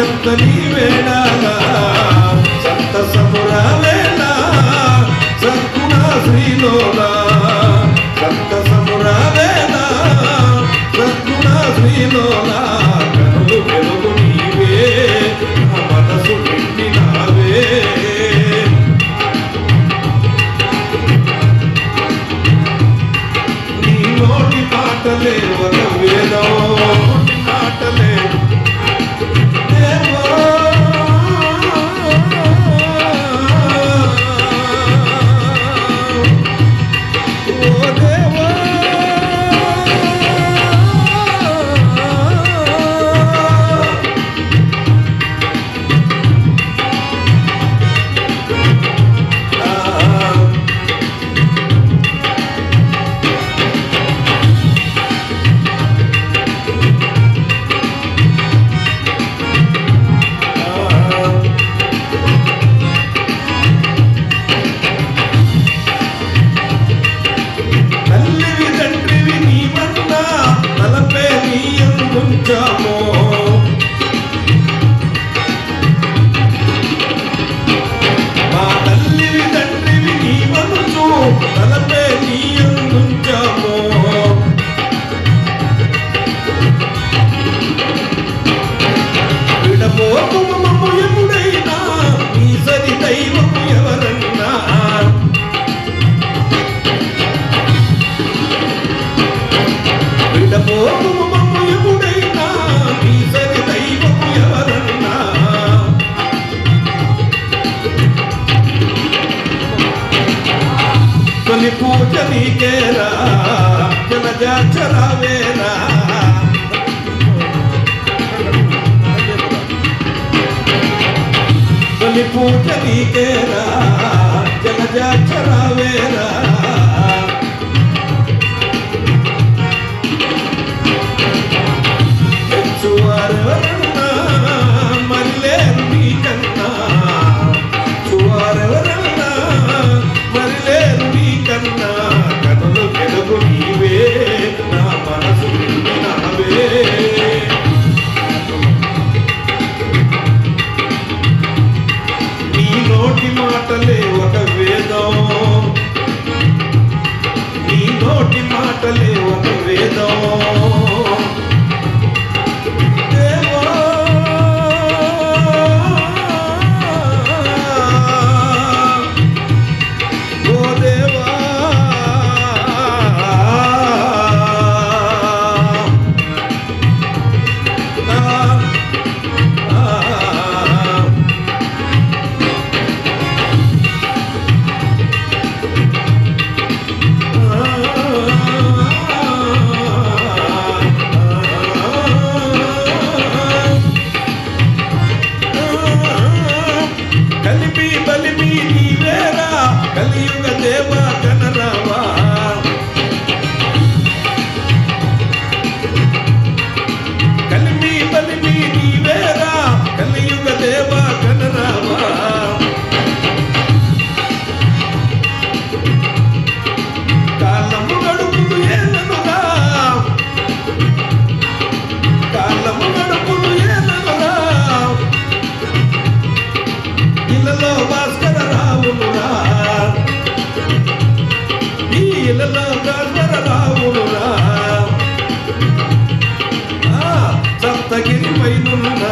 ఎంతని వేళ సంతసముర వేళ సత్కుణ శ్రీలోన సంతసముర వేళ సత్కుణ శ్రీలోన కనులు వెలుగు నీవే మనసు నిండినావే నీ నోటి పాటలే ఒక వేదా చలవేరా తొలి పూట నీకేరా జగజాచరా పైనున్న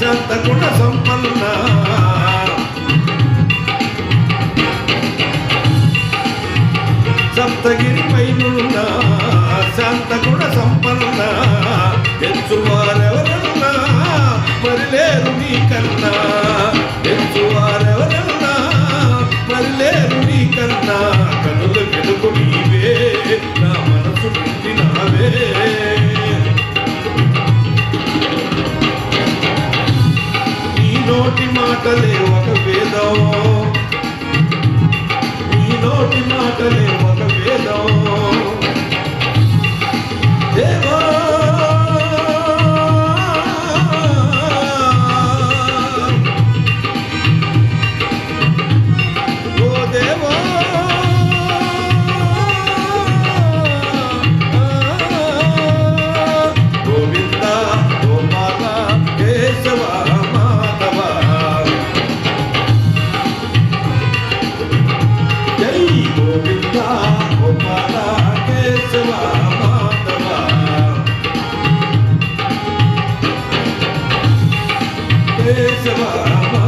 చెత్త కూడా సంపద మాటలే ఒక వేదం. ఈ నోటి మాటలే ఒక వేదం. 様